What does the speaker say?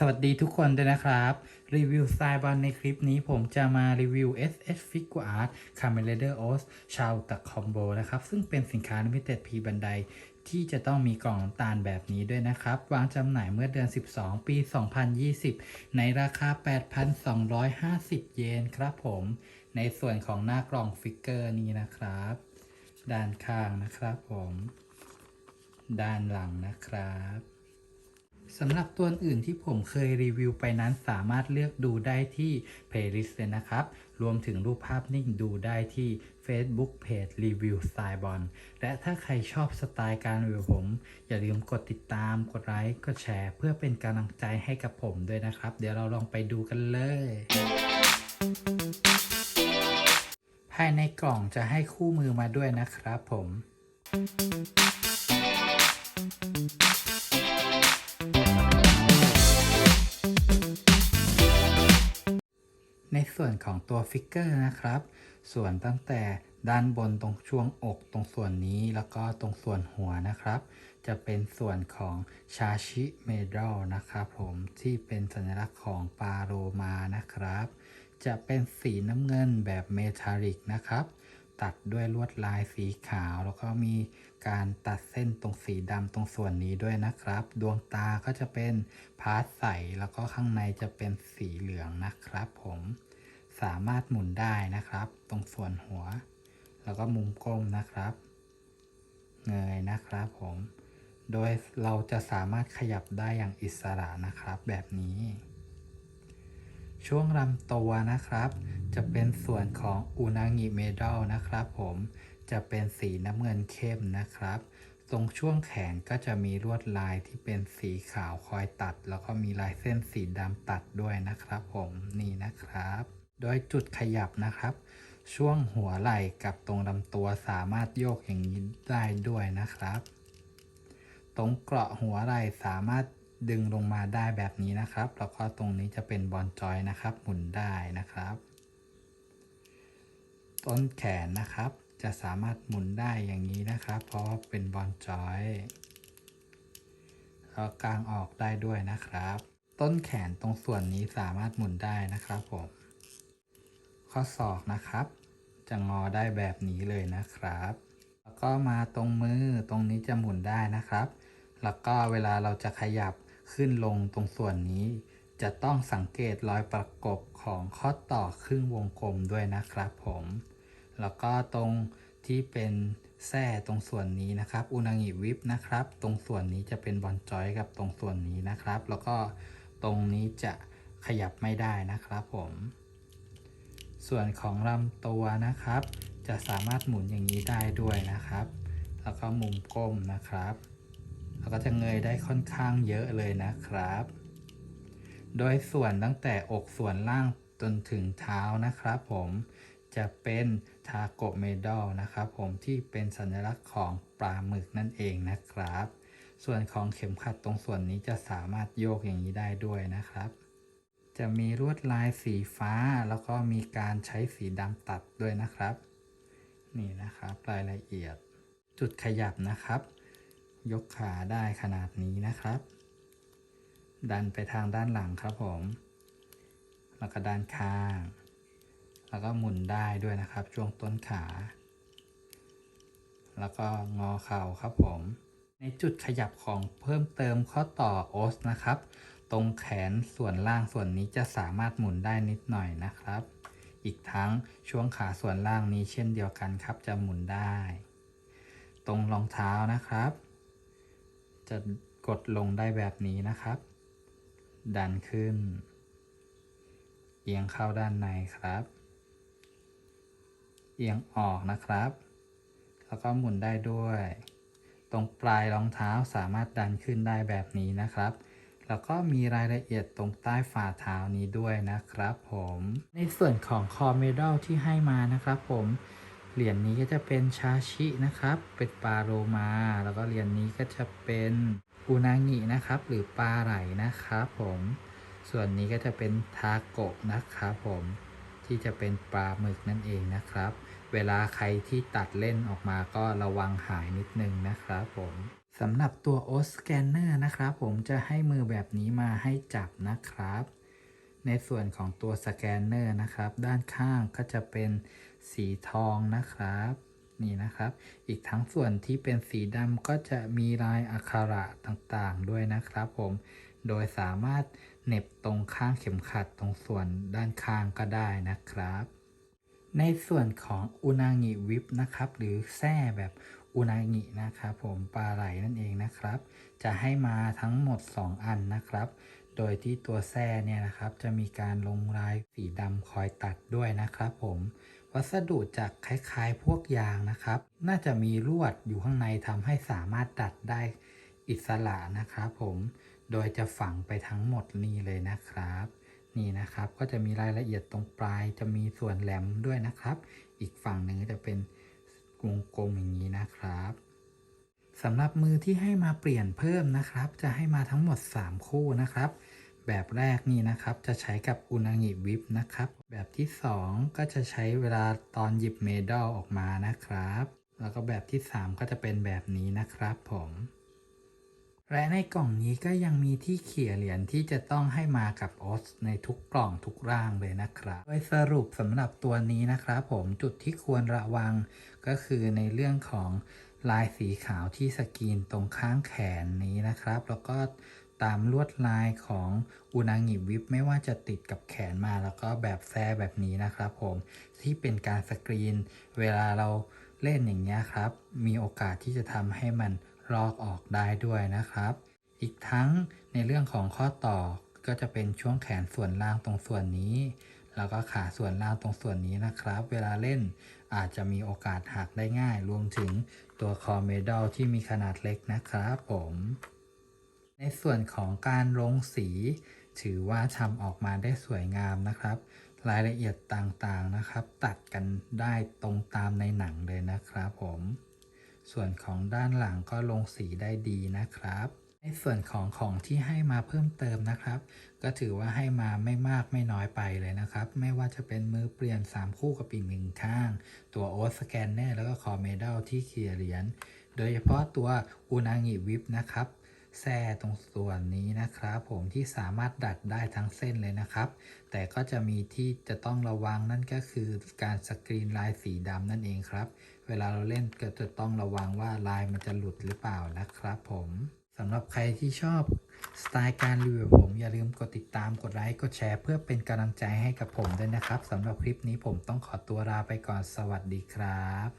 สวัสดีทุกคนด้วยนะครับ รีวิวสไตล์บอลในคลิปนี้ผมจะมารีวิว SS Figure Art c a m e l a d e r OS ชาวตักคอมโบนะครับ ซึ่งเป็นสินค้า Limited P บันไดที่จะต้องมีกล่องน้ำตาลแบบนี้ด้วยนะครับ วางจำหน่ายเมื่อเดือน 12 ปี 2020 ในราคา 8,250 เยนครับผม ในส่วนของหน้ากล่องฟิกเกอร์นี้นะครับ ด้านข้างนะครับผม ด้านหลังนะครับ สำหรับตัวอื่นที่ผมเคยรีวิวไปนั้นสามารถเลือกดูได้ที่ Playlist เลยนะครับ รวมถึงรูปภาพนิ่งดูได้ที่ Facebook Page Review s t y l e b o n และถ้าใครชอบสไตล์การรีวิวผม อย่าลืมกดติดตาม กดไลค์ กดแชร์ เพื่อเป็นกำลังใจให้กับผมด้วยนะครับ เดี๋ยวเราลองไปดูกันเลย ภายในกล่องจะให้คู่มือมาด้วยนะครับผม ส่วนของตัวฟิกเกอร์นะครับ ส่วนตั้งแต่ด้านบนตรงช่วงอกตรงส่วนนี้แล้วก็ตรงส่วนหัวนะครับ จะเป็นส่วนของชาชิเมดัลนะครับผมที่เป็นสัญลักษณ์ของปาโรมานะครับ จะเป็นสีน้ำเงินแบบเมทัลลิกนะครับ ตัดด้วยลวดลายสีขาว แล้วก็มีการตัดเส้นตรงสีดำตรงส่วนนี้ด้วยนะครับ ดวงตาก็จะเป็นพาร์ทใสแล้วก็ข้างในจะเป็นสีเหลืองนะครับผม สามารถหมุนได้นะครับ ตรงส่วนหัว แล้วก็มุมก้มนะครับ เงยนะครับผม โดยเราจะสามารถขยับได้อย่างอิสระนะครับแบบนี้ ช่วงลำตัวนะครับ จะเป็นส่วนของอุนางิเมดัลนะครับผมจะเป็นสีน้ำเงินเข้มนะครับ ตรงช่วงแขนก็จะมีลวดลายที่เป็นสีขาวคอยตัด แล้วก็มีลายเส้นสีดำตัดด้วยนะครับผมนี่นะครับ โดยจุดขยับนะครับ ช่วงหัวไหล่กับตรงลำตัวสามารถโยกอย่างนี้ได้ด้วยนะครับ ตรงเกราะหัวไหล่สามารถดึงลงมาได้แบบนี้นะครับ แล้วก็ตรงนี้จะเป็นบอลจอยนะครับ หมุนได้นะครับ ต้นแขนนะครับ จะสามารถหมุนได้อย่างนี้นะครับ เพราะว่าเป็นบอลจอยแล้วกางออกได้ด้วยนะครับ ต้นแขนตรงส่วนนี้สามารถหมุนได้นะครับผม ข้อศอกนะครับ จะงอได้แบบนี้เลยนะครับ แล้วก็มาตรงมือตรงนี้จะหมุนได้นะครับ แล้วก็เวลาเราจะขยับขึ้นลงตรงส่วนนี้ จะต้องสังเกตรอยประกบของข้อต่อครึ่งวงกลมด้วยนะครับผม แล้วก็ตรงที่เป็นแส้ตรงส่วนนี้นะครับ อุนางิวิปนะครับ ตรงส่วนนี้จะเป็นบอลจอยกับตรงส่วนนี้นะครับ แล้วก็ตรงนี้จะขยับไม่ได้นะครับผม ส่วนของลำตัวนะครับ จะสามารถหมุนอย่างนี้ได้ด้วยนะครับ แล้วก็มุมก้มนะครับ แล้วก็จะเงยได้ค่อนข้างเยอะเลยนะครับ โดยส่วนตั้งแต่อกส่วนล่างจนถึงเท้านะครับผมจะเป็นทาโกเมดอลนะครับผมที่เป็นสัญลักษณ์ของปลาหมึกนั่นเองนะครับ ส่วนของเข็มขัดตรงส่วนนี้จะสามารถโยกอย่างนี้ได้ด้วยนะครับ จะมีลวดลายสีฟ้า แล้วก็มีการใช้สีดำตัดด้วยนะครับ นี่นะครับรายละเอียด จุดขยับนะครับ ยกขาได้ขนาดนี้นะครับ ดันไปทางด้านหลังครับผม แล้วก็ด้านข้าง แล้วก็หมุนได้ด้วยนะครับ ช่วงต้นขา แล้วก็งอเข่าครับผม ในจุดขยับของเพิ่มเติมข้อต่อโอสนะครับ ตรงแขนส่วนล่างส่วนนี้จะสามารถหมุนได้นิดหน่อยนะครับ อีกทั้งช่วงขาส่วนล่างนี้เช่นเดียวกันครับ จะหมุนได้ ตรงรองเท้านะครับ จะกดลงได้แบบนี้นะครับ ดันขึ้น เอียงเข้าด้านในครับ เอียงออกนะครับ แล้วก็หมุนได้ด้วย ตรงปลายรองเท้าสามารถดันขึ้นได้แบบนี้นะครับ แล้วก็มีรายละเอียดตรงใต้ฝ่าเท้านี้ด้วยนะครับผม ในส่วนของคอเมดัลที่ให้มานะครับผมเหรียญนี้ก็จะเป็นชาชินะครับ เป็นปลาโลมา แล้วก็เหรียญนี้ก็จะเป็นอุนางินะครับ หรือปลาไหลนะครับผม ส่วนนี้ก็จะเป็นทาโกะนะครับผม ที่จะเป็นปลาหมึกนั่นเองนะครับ เวลาใครที่ตัดเล่นออกมาก็ระวังหายนิดนึงนะครับผม สำหรับตัว o s Scanner นะครับ ผมจะให้มือแบบนี้มาให้จับนะครับ ในส่วนของตัวสแกนเนอร์นะครับ ด้านข้างก็จะเป็นสีทองนะครับนี่นะครับ อีกทั้งส่วนที่เป็นสีดำก็จะมีลายอักขระต่างๆด้วยนะครับผม โดยสามารถเน็บตรงข้างเข็มขัดตรงส่วนด้านข้างก็ได้นะครับ ในส่วนของอุนางิวิปนะครับ หรือแส้แบบ อุนางินะครับผมปลาไหลนั่นเองนะครับ จะให้มาทั้งหมด 2 อันนะครับ โดยที่ตัวแส้เนี่ยนะครับ จะมีการลงลายสีดำคอยตัดด้วยนะครับผมวัสดุจากคล้ายๆ พวกยางนะครับ น่าจะมีลวดอยู่ข้างในทำให้สามารถตัดได้อิสระนะครับผมโดยจะฝังไปทั้งหมดนี่เลยนะครับ นี่นะครับก็จะมีรายละเอียดตรงปลายจะมีส่วนแหลมด้วยนะครับ อีกฝั่งหนึ่งจะเป็น วงกลมอย่างนี้นะครับสำหรับมือที่ให้มาเปลี่ยนเพิ่มนะครับ จะให้มาทั้งหมด 3 คู่นะครับ แบบแรกนี่นะครับจะใช้กับอุนางิวิปนะครับ แบบที่ 2 ก็จะใช้เวลาตอนหยิบเมดอลออกมานะครับ แล้วก็แบบที่ 3 ก็จะเป็นแบบนี้นะครับผม และในกล่องนี้ก็ยังมีที่เขี่ยเหรียญที่จะต้องให้มากับออสในทุกกล่องทุกร่างเลยนะครับ โดยสรุปสำหรับตัวนี้นะครับผมจุดที่ควรระวังก็คือในเรื่องของลายสีขาวที่สกรีนตรงข้างแขนนี้นะครับ แล้วก็ตามลวดลายของอุนางิวิปไม่ว่าจะติดกับแขนมาแล้วก็แบบแซ่แบบนี้นะครับผมที่เป็นการสกรีน เวลาเราเล่นอย่างเงี้ครับ มีโอกาสที่จะทำให้มัน ลอกออกได้ด้วยนะครับ อีกทั้งในเรื่องของข้อต่อก็จะเป็นช่วงแขนส่วนล่างตรงส่วนนี้ แล้วก็ขาส่วนล่างตรงส่วนนี้นะครับ เวลาเล่นอาจจะมีโอกาสหักได้ง่าย รวมถึงตัวคอเมดัลที่มีขนาดเล็กนะครับผม ในส่วนของการลงสี ถือว่าทำออกมาได้สวยงามนะครับ รายละเอียดต่างๆนะครับ ตัดกันได้ตรงตามในหนังเลยนะครับผม ส่วนของด้านหลังก็ลงสีได้ดีนะครับ ในส่วนของของที่ให้มาเพิ่มเติมนะครับ ก็ถือว่าให้มาไม่มากไม่น้อยไปเลยนะครับ ไม่ว่าจะเป็นมือเปลี่ยน 3 คู่กับอีกหนึ่งข้าง ตัวโอสแกนเนอร์แล้วก็คอเมดัลที่เคลียร์เหรียญโดยเฉพาะตัวอุนางิวิปนะครับแส้ตรงส่วนนี้นะครับผมที่สามารถดัดได้ทั้งเส้นเลยนะครับ แต่ก็จะมีที่จะต้องระวังนั่นก็คือการสกรีนลายสีดำนั่นเองครับ เวลาเราเล่นก็จะต้องระวังว่าลายมันจะหลุดหรือเปล่านะครับผมสำหรับใครที่ชอบสไตล์การรีวิวผมอย่าลืมกดติดตามกดไลค์กดแชร์ เพื่อเป็นกำลังใจให้กับผมด้วยนะครับสำหรับคลิปนี้ผมต้องขอตัวลาไปก่อนสวัสดีครับ